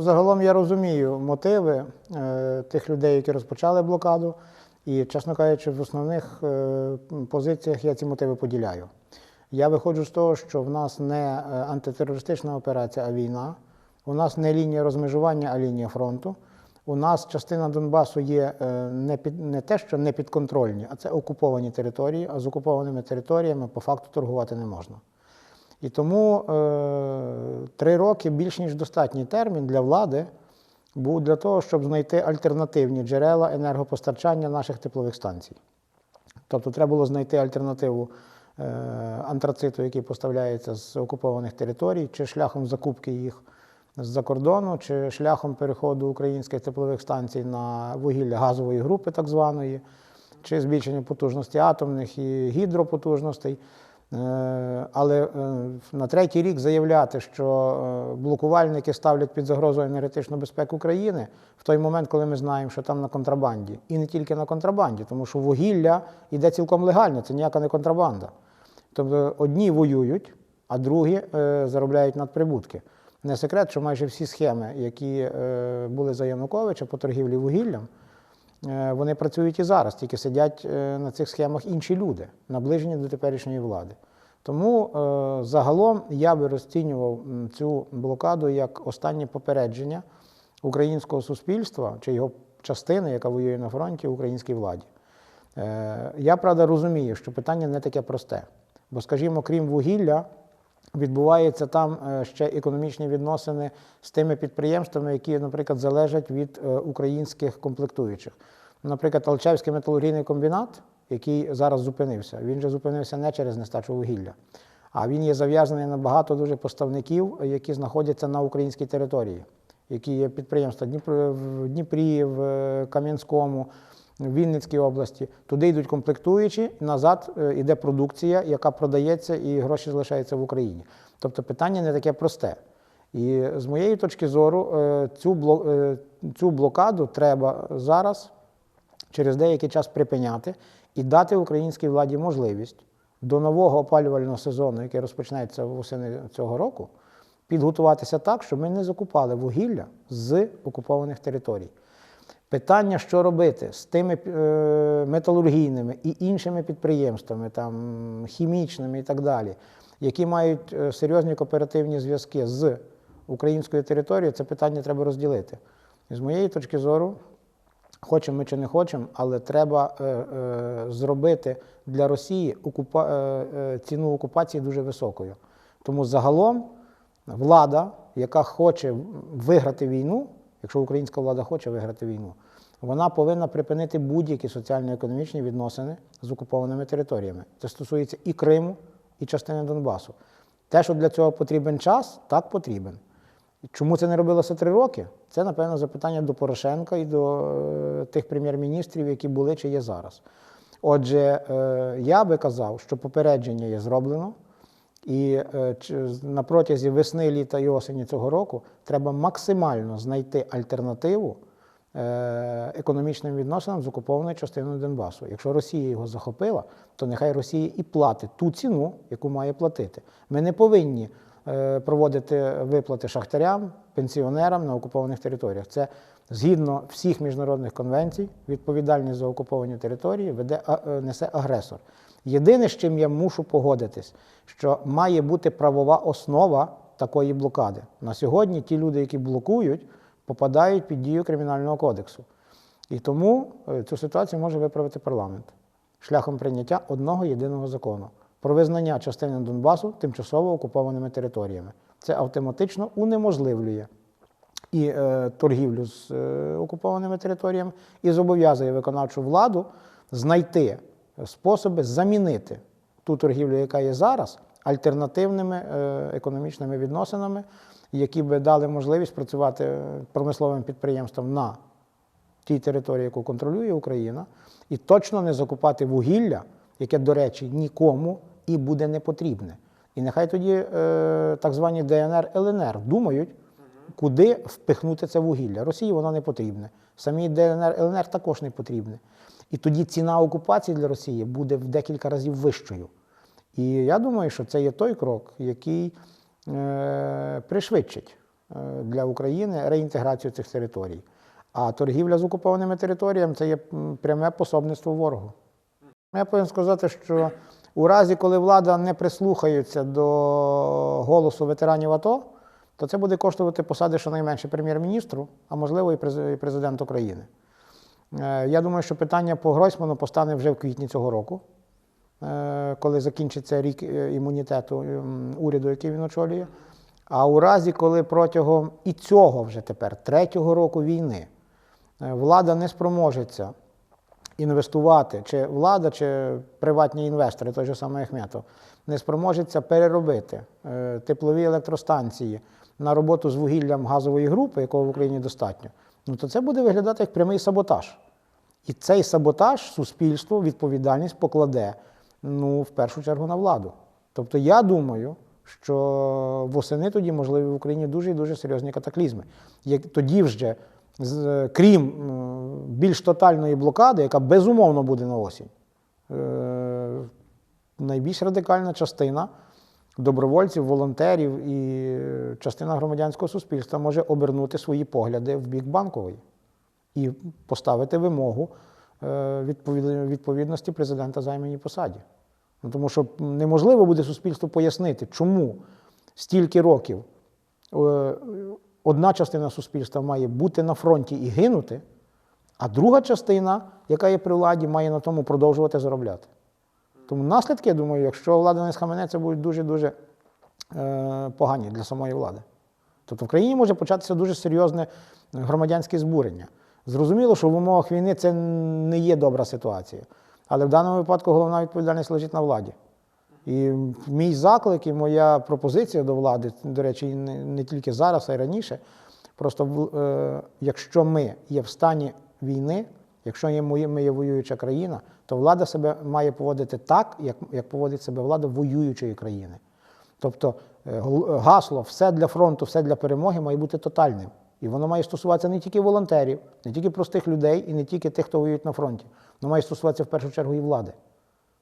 Загалом я розумію мотиви е, тих людей, які розпочали блокаду, і, чесно кажучи, в основних е, позиціях я ці мотиви поділяю. Я виходжу з того, що в нас не е, антитерористична операція, а війна. У нас не лінія розмежування, а лінія фронту. У нас частина Донбасу є е, не, під, не те, що не підконтрольні, а це окуповані території, а з окупованими територіями по факту торгувати не можна. І тому е, три роки більш ніж достатній термін для влади був для того, щоб знайти альтернативні джерела енергопостачання наших теплових станцій. Тобто треба було знайти альтернативу е, антрациту, який поставляється з окупованих територій, чи шляхом закупки їх з-за кордону, чи шляхом переходу українських теплових станцій на вугілля газової групи, так званої, чи збільшення потужності атомних і гідропотужностей. Е, Але е, на третій рік заявляти, що е, блокувальники ставлять під загрозу енергетичну безпеку країни в той момент, коли ми знаємо, що там на контрабанді, і не тільки на контрабанді, тому що вугілля йде цілком легально, це ніяка не контрабанда. Тобто одні воюють, а другі заробляють надприбутки. Не секрет, що майже всі схеми, які були за Януковича по торгівлі вугіллям, вони працюють і зараз, тільки сидять е, на цих схемах інші люди, наближені до теперішньої влади. Тому е, загалом я би розцінював цю блокаду як останнє попередження українського суспільства чи його частини, яка воює на фронті, українській владі. Е, Я правда розумію, що питання не таке просте. Бо, скажімо, крім вугілля, відбуваються там е, ще економічні відносини з тими підприємствами, які, наприклад, залежать від е, українських комплектуючих. Наприклад, Алчевський металургійний комбінат, який зараз зупинився, він же зупинився не через нестачу вугілля, а він є зав'язаний на багато дуже поставників, які знаходяться на українській території, які є підприємства в Дніпрі, в е, Кам'янському, в Вінницькій області. Туди йдуть комплектуючі, назад е, йде продукція, яка продається, і гроші залишаються в Україні. Тобто питання не таке просте. І з моєї точки зору, е, цю, е, цю блокаду треба зараз через деякий час припиняти і дати українській владі можливість до нового опалювального сезону, який розпочнеться восени цього року, підготуватися так, щоб ми не закупали вугілля з окупованих територій. Питання, що робити з тими е, металургійними і іншими підприємствами, там, хімічними і так далі, які мають е, серйозні кооперативні зв'язки з українською територією, це питання треба розділити. І з моєї точки зору, хочемо ми чи не хочемо, але треба е, е, зробити для Росії окупа... е, е, ціну окупації дуже високою. Тому загалом влада, яка хоче виграти війну, якщо українська влада хоче виграти війну, вона повинна припинити будь-які соціально-економічні відносини з окупованими територіями. Це стосується і Криму, і частини Донбасу. Те, що для цього потрібен час, так потрібен. Чому це не робилося три роки? Це, напевно, запитання до Порошенка і до е, тих прем'єр-міністрів, які були чи є зараз. Отже, е, я би казав, що попередження є зроблено, і е, на протязі весни, літа і осені цього року треба максимально знайти альтернативу е, економічним відносинам з окупованою частиною Донбасу. Якщо Росія його захопила, то нехай Росія і платить ту ціну, яку має платити. Ми не повинні е, проводити виплати шахтарям, пенсіонерам на окупованих територіях. Це згідно всіх міжнародних конвенцій, відповідальність за окуповані території веде, несе агресор. Єдине, з чим я мушу погодитись, що має бути правова основа такої блокади. На сьогодні ті люди, які блокують, попадають під дію Кримінального кодексу. І тому е, цю ситуацію може виправити парламент шляхом прийняття одного єдиного закону про визнання частини Донбасу тимчасово окупованими територіями. Це автоматично унеможливлює і е, торгівлю з е, окупованими територіями, і зобов'язує виконавчу владу знайти способи замінити ту торгівлю, яка є зараз, альтернативними е, економічними відносинами, які би дали можливість працювати е, промисловим підприємствам на тій території, яку контролює Україна, і точно не закупати вугілля, яке, до речі, нікому і буде не потрібне. І нехай тоді е, так звані ДНР, ЛНР думають, куди впихнути це вугілля. Росії воно не потрібне. Самій ДНР, ЛНР також не потрібне. І тоді ціна окупації для Росії буде в декілька разів вищою. І я думаю, що це є той крок, який е, пришвидшить е, для України реінтеграцію цих територій. А торгівля з окупованими територіями це є пряме пособництво ворогу. Я повинен сказати, що у разі, коли влада не прислухається до голосу ветеранів АТО, то це буде коштувати посади щонайменше прем'єр-міністру, а можливо і президент України. Е, Я думаю, що питання по Гройсману постане вже в квітні цього року, е, коли закінчиться рік е, імунітету ем, уряду, який він очолює. А у разі, коли протягом і цього вже тепер, третього року війни, влада не спроможеться інвестувати, чи влада, чи приватні інвестори, той же самий Ахметов, не спроможеться переробити теплові електростанції на роботу з вугіллям газової групи, якого в Україні достатньо, ну то це буде виглядати як прямий саботаж. І цей саботаж суспільство відповідальність покладе ну, в першу чергу на владу. Тобто я думаю, що восени тоді можливі в Україні дуже і дуже серйозні катаклізми. Як тоді вже, крім більш тотальної блокади, яка безумовно буде на осінь, е, найбільш радикальна частина добровольців, волонтерів і частина громадянського суспільства може обернути свої погляди в бік банкової і поставити вимогу е, відповідності президента займаній посаді. Ну, тому що неможливо буде суспільству пояснити, чому стільки років е, одна частина суспільства має бути на фронті і гинути, а друга частина, яка є при владі, має на тому продовжувати заробляти. Тому наслідки, я думаю, якщо влада не схаменеться, будуть дуже-дуже е, погані для самої влади. Тобто в країні може початися дуже серйозне громадянське збурення. Зрозуміло, що в умовах війни це не є добра ситуація. Але в даному випадку головна відповідальність лежить на владі. І мій заклик і моя пропозиція до влади, до речі, не, тільки зараз, а й раніше. Просто е, якщо ми є в стані війни, якщо ми, є воююча країна, то влада себе має поводити так, як, як поводить себе влада воюючої країни. Тобто е, гасло все для фронту, все для перемоги має бути тотальним. І воно має стосуватися не тільки волонтерів, не тільки простих людей і не тільки тих, хто воює на фронті. Воно має стосуватися в першу чергу і влади.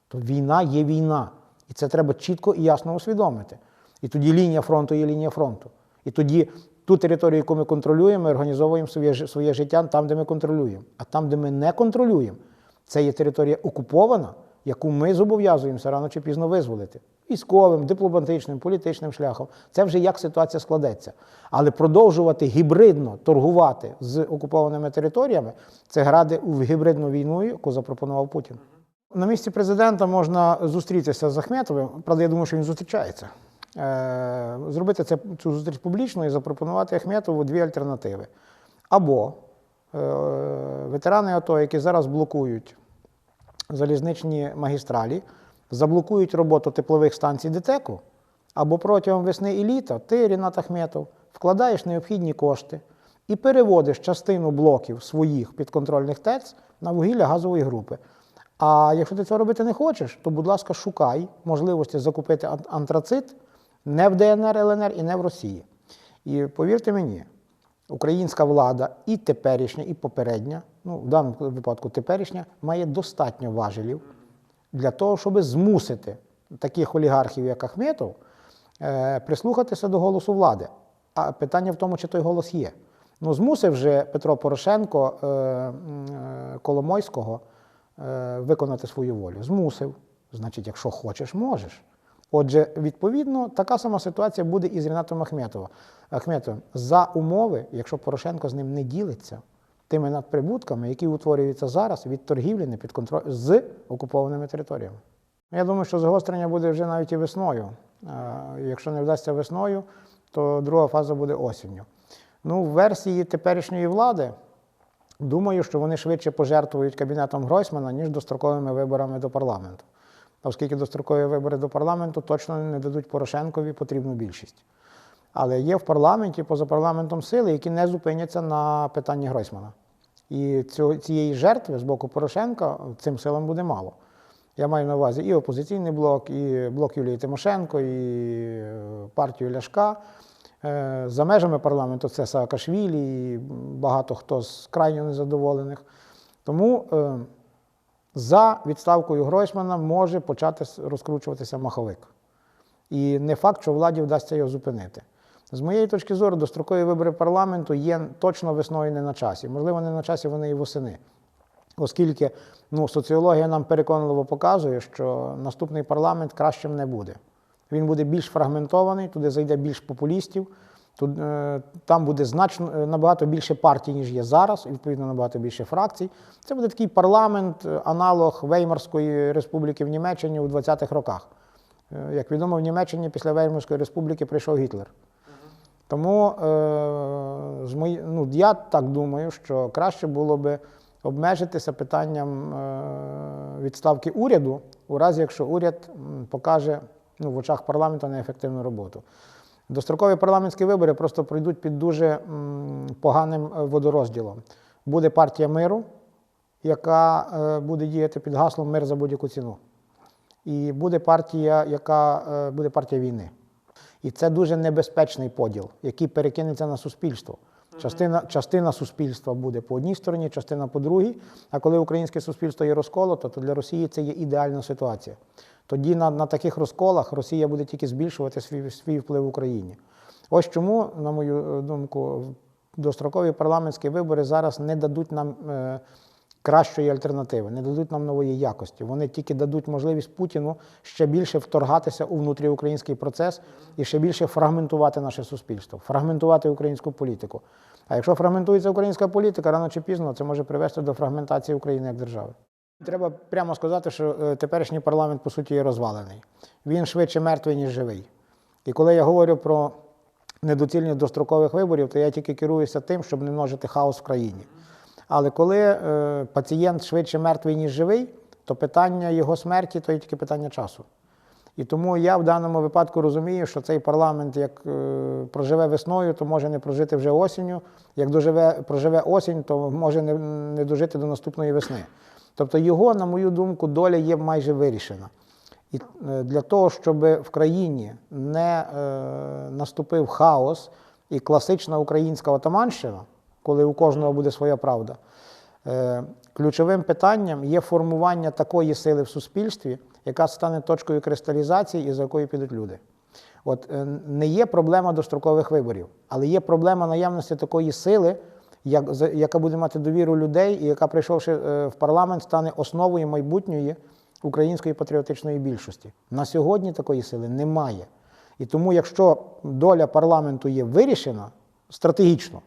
То війна є війна. І це треба чітко і ясно усвідомити. І тоді лінія фронту є лінія фронту. І тоді ту територію, яку ми контролюємо, ми організовуємо своє, своє життя там, де ми контролюємо. А там, де ми не контролюємо, це є територія окупована, яку ми зобов'язуємося рано чи пізно визволити. Військовим, дипломатичним, політичним шляхом. Це вже як ситуація складеться. Але продовжувати гібридно торгувати з окупованими територіями це грати у гібридну війну, яку запропонував Путін. На місці президента можна зустрітися з Ахметовим. Правда, я думаю, що він зустрічається. Е, Зробити це, цю зустріч публічно і запропонувати Ахметову дві альтернативи. Або е, ветерани АТО, які зараз блокують залізничні магістралі, заблокують роботу теплових станцій ДТЕКу, або протягом весни і літа ти, Рінат Ахметов, вкладаєш необхідні кошти і переводиш частину блоків своїх підконтрольних ТЕЦ на вугілля газової групи. А якщо ти цього робити не хочеш, то, будь ласка, шукай можливості закупити антрацит не в ДНР, ЛНР і не в Росії. І повірте мені, українська влада і теперішня, і попередня, ну в даному випадку теперішня, має достатньо важелів для того, щоб змусити таких олігархів, як Ахметов, е, прислухатися до голосу влади. А питання в тому, чи той голос є. Ну, змусив вже Петро Порошенко е, е, Коломойського виконати свою волю. Змусив. Значить, якщо хочеш, можеш. Отже, відповідно, така сама ситуація буде і з Рінатом Ахметовим. Ахметовим. За умови, якщо Порошенко з ним не ділиться тими надприбутками, які утворюються зараз від торгівлі не під контроль з окупованими територіями. Я думаю, що загострення буде вже навіть і весною. Е, Якщо не вдасться весною, то друга фаза буде осінню. Ну, в версії теперішньої влади, думаю, що вони швидше пожертвують кабінетом Гройсмана, ніж достроковими виборами до парламенту. Оскільки дострокові вибори до парламенту точно не дадуть Порошенкові потрібну більшість. Але є в парламенті, поза парламентом сили, які не зупиняться на питанні Гройсмана. І цієї жертви з боку Порошенка цим силам буде мало. Я маю на увазі і опозиційний блок, і блок Юлії Тимошенко, і е, партію Ляшка. Е, За межами парламенту це Саакашвілі, і багато хто з крайньо незадоволених. Тому е, за відставкою Гройсмана може почати розкручуватися маховик. І не факт, що владі вдасться його зупинити. З моєї точки зору, дострокові вибори парламенту є точно весною не на часі. Можливо, не на часі вони і восени. Оскільки ну, соціологія нам переконливо показує, що наступний парламент кращим не буде. Він буде більш фрагментований, туди зайде більш популістів, тут, е, там буде значно е, набагато більше партій, ніж є зараз, і відповідно набагато більше фракцій. Це буде такий парламент, е, аналог Веймарської республіки в Німеччині у 20-х роках. Як відомо, в Німеччині після Веймарської республіки прийшов Гітлер. Тому е, з мої, ну, я так думаю, що краще було би обмежитися питанням е, відставки уряду, у разі якщо уряд покаже ну, в очах парламенту неефективну роботу. Дострокові парламентські вибори просто пройдуть під дуже поганим е, водорозділом. Буде партія миру, яка е, буде діяти під гаслом мир за будь-яку ціну. І буде партія, яка е, буде партія війни. І це дуже небезпечний поділ, який перекинеться на суспільство. Частина, частина суспільства буде по одній стороні, частина по другій. А коли українське суспільство є розколото, то для Росії це є ідеальна ситуація. Тоді на, на таких розколах Росія буде тільки збільшувати свій, свій вплив в Україні. Ось чому, на мою е, думку, дострокові парламентські вибори зараз не дадуть нам е, кращої альтернативи, не дадуть нам нової якості. Вони тільки дадуть можливість Путіну ще більше вторгатися у внутріукраїнський процес і ще більше фрагментувати наше суспільство, фрагментувати українську політику. А якщо фрагментується українська політика, рано чи пізно це може привести до фрагментації України як держави. Треба прямо сказати, що е, теперішній парламент, по суті, є розвалений. Він швидше мертвий, ніж живий. І коли я говорю про недоцільність дострокових виборів, то я тільки керуюся тим, щоб не множити хаос в країні. Але коли е, пацієнт швидше мертвий, ніж живий, то питання його смерті то є тільки питання часу. І тому я в даному випадку розумію, що цей парламент, як е, проживе весною, то може не прожити вже осінню. Як доживе, проживе осінь, то може не, не дожити до наступної весни. Тобто його, на мою думку, доля є майже вирішена. І е, для того, щоб в країні не е, наступив хаос і класична українська отаманщина, коли у кожного буде своя правда, е, ключовим питанням є формування такої сили в суспільстві, яка стане точкою кристалізації і за якою підуть люди. От е, не є проблема дострокових виборів, але є проблема наявності такої сили, яка буде мати довіру людей, і яка, прийшовши е, в парламент, стане основою майбутньої української патріотичної більшості. На сьогодні такої сили немає. І тому, якщо доля парламенту є вирішена стратегічно,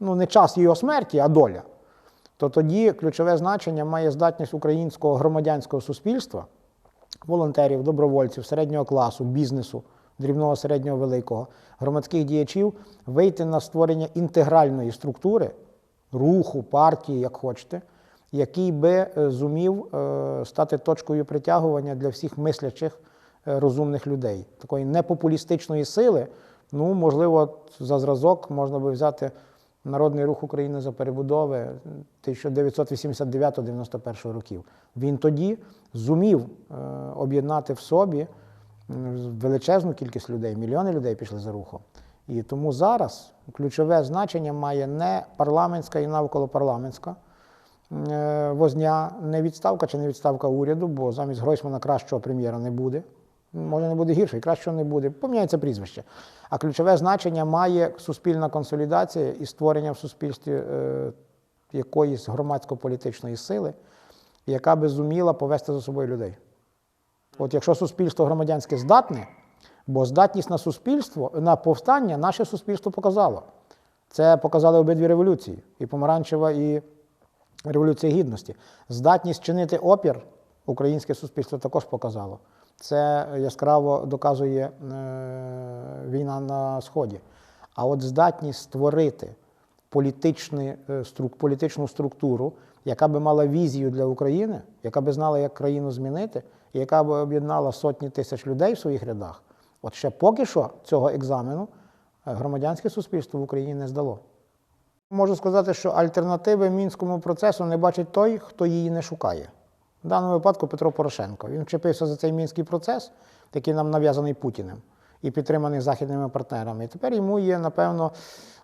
ну не час його смерті, а доля, то тоді ключове значення має здатність українського громадянського суспільства, волонтерів, добровольців, середнього класу, бізнесу, дрібного, середнього, великого, громадських діячів вийти на створення інтегральної структури, руху, партії, як хочете, який би е, зумів е, стати точкою притягування для всіх мислячих е, розумних людей. Такої непопулістичної сили, ну, можливо, за зразок можна би взяти Народний рух України за перебудови 1989-91 років. Він тоді зумів об'єднати в собі величезну кількість людей, мільйони людей пішли за рухом. І тому зараз ключове значення має не парламентська і навколопарламентська е, возня, не відставка чи не відставка уряду, бо замість Гройсмана кращого прем'єра не буде. Може, не буде гірше, і кращого не буде. Поміняється прізвище. А ключове значення має суспільна консолідація і створення в суспільстві е, якоїсь громадсько-політичної сили, яка би зуміла повести за собою людей. От якщо суспільство громадянське здатне, бо здатність на суспільство, на повстання наше суспільство показало. Це показали обидві революції: і помаранчева, і Революція Гідності. Здатність чинити опір українське суспільство також показало. Це яскраво доказує е, війна на Сході. А от здатність створити політичний, е, струк- політичну структуру, яка би мала візію для України, яка би знала, як країну змінити, яка би об'єднала сотні тисяч людей в своїх рядах, от ще поки що цього екзамену е, громадянське суспільство в Україні не здало. Можу сказати, що альтернативи мінському процесу не бачить той, хто її не шукає. В даному випадку Петро Порошенко. Він вчепився за цей мінський процес, який нам нав'язаний Путіним і підтриманий західними партнерами. І тепер йому є, напевно,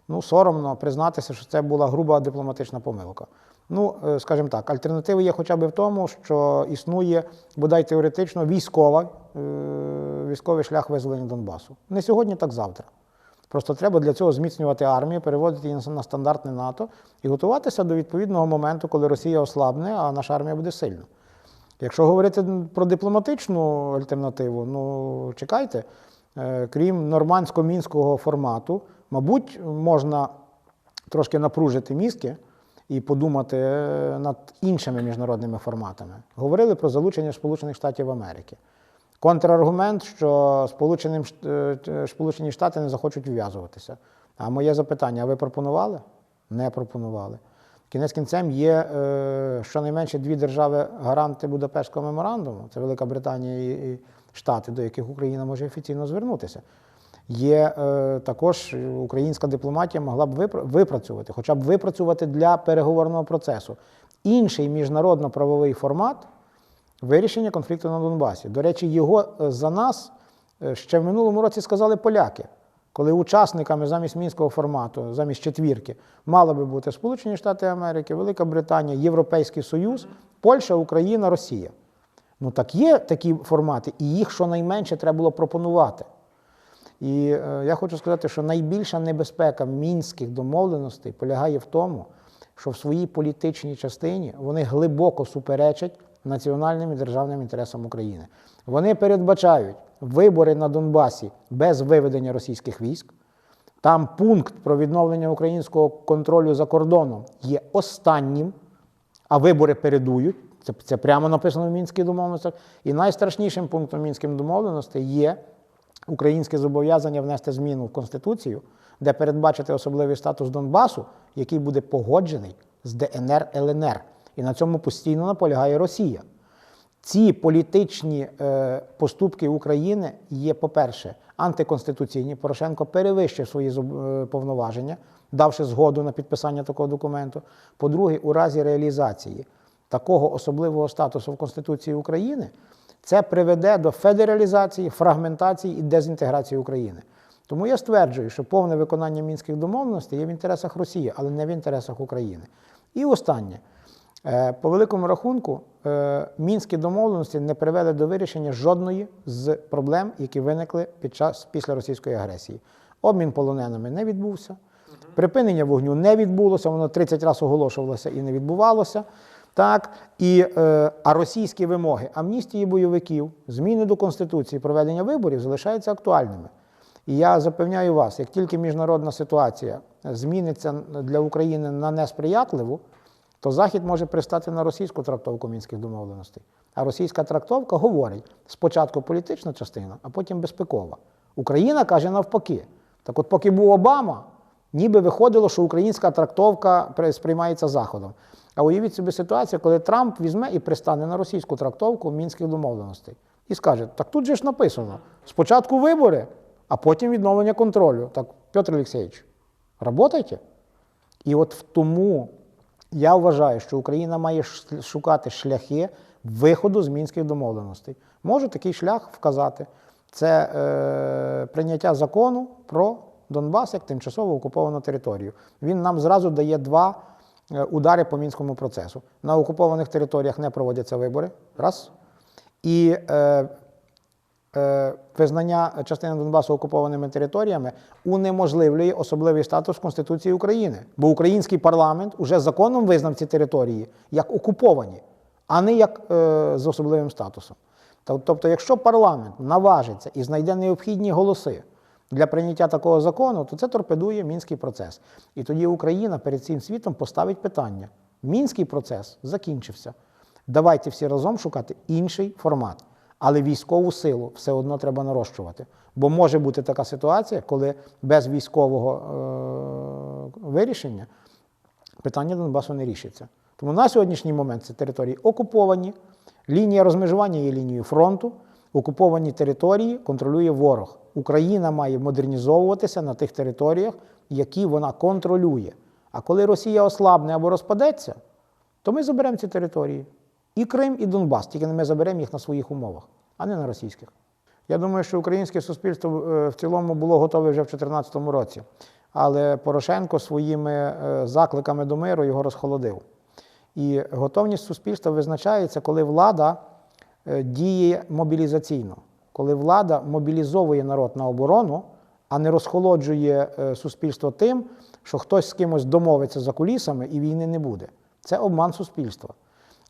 ну, соромно признатися, що це була груба дипломатична помилка. Ну, е, скажімо так, альтернативи є хоча б в тому, що існує, бодай теоретично, військова, е, військовий шлях визволення Донбасу. Не сьогодні, так завтра. Просто треба для цього зміцнювати армію, переводити її на стандартне НАТО і готуватися до відповідного моменту, коли Росія ослабне, а наша армія буде сильна. Якщо говорити про дипломатичну альтернативу, ну чекайте, е, крім нормандсько-мінського формату, мабуть, можна трошки напружити мізки і подумати е, над іншими міжнародними форматами. Говорили про залучення Сполучених Штатів Америки. Контраргумент, що Сполученим, е, е, Сполучені Штати не захочуть вв'язуватися. А моє запитання: а ви пропонували? Не пропонували. Кінець кінцем є е, щонайменше дві держави-гаранти Будапештського меморандуму це Велика Британія і, і Штати, до яких Україна може офіційно звернутися. Є е, також українська дипломатія могла б випрацювати, хоча б випрацювати для переговорного процесу інший міжнародно-правовий формат вирішення конфлікту на Донбасі. До речі, його е, за нас е, ще в минулому році сказали поляки, коли учасниками замість мінського формату, замість четвірки, мали би бути Сполучені Штати Америки, Велика Британія, Європейський Союз, Польща, Україна, Росія. Ну так є такі формати, і їх щонайменше треба було пропонувати. І е, я хочу сказати, що найбільша небезпека мінських домовленостей полягає в тому, що в своїй політичній частині вони глибоко суперечать національним і державним інтересам України. Вони передбачають вибори на Донбасі без виведення російських військ. Там пункт про відновлення українського контролю за кордоном є останнім, а вибори передують. Це, це прямо написано в мінських домовленостях. І найстрашнішим пунктом мінських домовленостей є українське зобов'язання внести зміну в Конституцію, де передбачити особливий статус Донбасу, який буде погоджений з ДНР ЛНР. І на цьому постійно наполягає Росія. Ці політичні е, поступки України є, по-перше, антиконституційні. Порошенко перевищив свої е, повноваження, давши згоду на підписання такого документу. По-друге, у разі реалізації такого особливого статусу в Конституції України, це приведе до федералізації, фрагментації і дезінтеграції України. Тому я стверджую, що повне виконання мінських домовленостей є в інтересах Росії, але не в інтересах України. І останнє. Е, По великому рахунку, е, мінські домовленості не привели до вирішення жодної з проблем, які виникли під час після російської агресії. Обмін полоненими не відбувся, припинення вогню не відбулося, воно 30 разів оголошувалося і не відбувалося. Так, і, е, а російські вимоги амністії бойовиків, зміни до Конституції, проведення виборів залишаються актуальними. І я запевняю вас, як тільки міжнародна ситуація зміниться для України на несприятливу, то Захід може пристати на російську трактовку мінських домовленостей. А російська трактовка говорить спочатку політична частина, а потім безпекова. Україна каже навпаки. Так от, поки був Обама, ніби виходило, що українська трактовка сприймається Заходом. А уявіть собі ситуацію, коли Трамп візьме і пристане на російську трактовку мінських домовленостей і скаже: так тут же ж написано: спочатку вибори, а потім відновлення контролю. Так, Петр Олексійович, работайте. І от в тому я вважаю, що Україна має шукати шляхи виходу з мінських домовленостей. Можу такий шлях вказати. Це е, прийняття закону про Донбас як тимчасово окуповану територію. Він нам зразу дає два удари по мінському процесу. На окупованих територіях не проводяться вибори. Раз. І е, е, визнання частини Донбасу окупованими територіями унеможливлює особливий статус Конституції України. Бо український парламент уже законом визнав ці території як окуповані, а не як е, з особливим статусом. Тоб- Тобто, якщо парламент наважиться і знайде необхідні голоси для прийняття такого закону, то це торпедує мінський процес. І тоді Україна перед цим світом поставить питання: мінський процес закінчився. Давайте всі разом шукати інший формат. Але військову силу все одно треба нарощувати. Бо може бути така ситуація, коли без військового е- вирішення питання Донбасу не рішиться. Тому на сьогоднішній момент ці території окуповані, лінія розмежування є лінією фронту, окуповані території контролює ворог. Україна має модернізовуватися на тих територіях, які вона контролює. А коли Росія ослабне або розпадеться, то ми заберемо ці території. І Крим, і Донбас, тільки ми заберемо їх на своїх умовах, а не на російських. Я думаю, що українське суспільство е, в цілому було готове вже в 2014 році. Але Порошенко своїми е, закликами до миру його розхолодив. І готовність суспільства визначається, коли влада е, діє мобілізаційно, коли влада мобілізовує народ на оборону, а не розхолоджує е, суспільство тим, що хтось з кимось домовиться за кулісами і війни не буде. Це обман суспільства.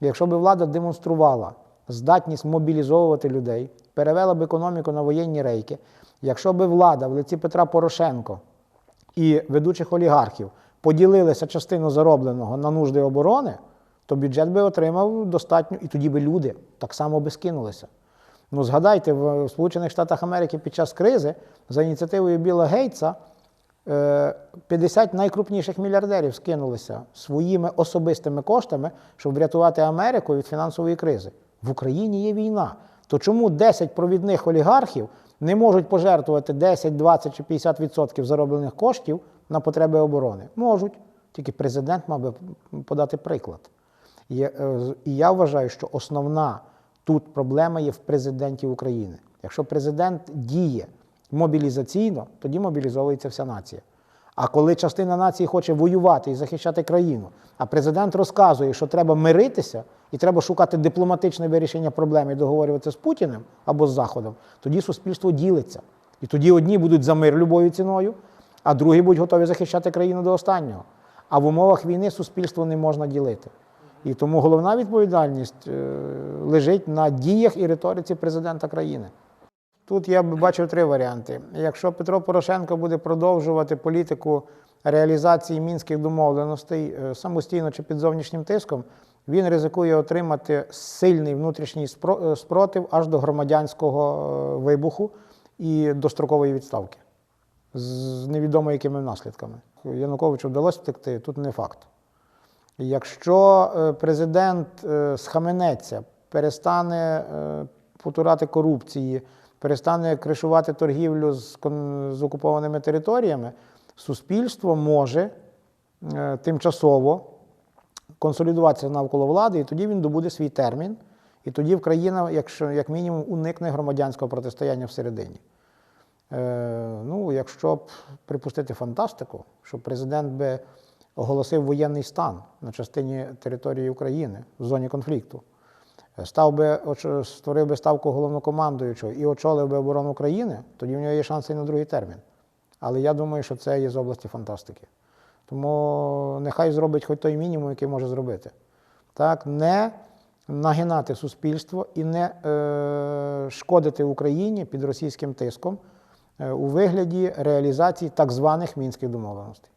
Якщо б влада демонструвала здатність мобілізовувати людей, перевела б економіку на воєнні рейки, якщо б влада в лиці Петра Порошенко і ведучих олігархів поділилися частину заробленого на нужди оборони, то бюджет би отримав достатньо, і тоді би люди так само би скинулися. Ну, згадайте, в Сполучених Штатах Америки під час кризи за ініціативою Біла Гейтса е, 50 найкрупніших мільярдерів скинулися своїми особистими коштами, щоб врятувати Америку від фінансової кризи. В Україні є війна. То чому 10 провідних олігархів не можуть пожертвувати 10, 20 чи 50% відсотків зароблених коштів на потреби оборони? Можуть. Тільки президент мав би подати приклад. І, е, і я вважаю, що основна тут проблема є в президенті України. Якщо президент діє мобілізаційно, тоді мобілізовується вся нація. А коли частина нації хоче воювати і захищати країну, а президент розказує, що треба миритися і треба шукати дипломатичне вирішення проблеми і договорюватися з Путіним або з Заходом, тоді суспільство ділиться. І тоді одні будуть за мир любою ціною, а другі будуть готові захищати країну до останнього. А в умовах війни суспільство не можна ділити. І тому головна відповідальність е, лежить на діях і риториці президента країни. Тут я б бачив три варіанти. Якщо Петро Порошенко буде продовжувати політику реалізації мінських домовленостей е, самостійно чи під зовнішнім тиском, він ризикує отримати сильний внутрішній е, спротив аж до громадянського вибуху і дострокової відставки з невідомо якими наслідками. Януковичу вдалося втекти, тут не факт. Якщо е, президент е, схаменеться, перестане е, потурати корупції, перестане кришувати торгівлю з, з окупованими територіями, суспільство може тимчасово консолідуватися навколо влади, і тоді він добуде свій термін, і тоді в країна, якщо як мінімум, уникне громадянського протистояння всередині. Е, ну, якщо б припустити фантастику, що президент би оголосив воєнний стан на частині території України в зоні конфлікту, е, став би, створив би ставку головнокомандуючого і очолив би оборону країни, тоді в нього є шанси і на другий термін. Але я думаю, що це є з області фантастики. Тому нехай зробить хоч той мінімум, який може зробити. Так, не нагинати суспільство і не е, шкодити Україні під російським тиском е, у вигляді реалізації так званих мінських домовленостей.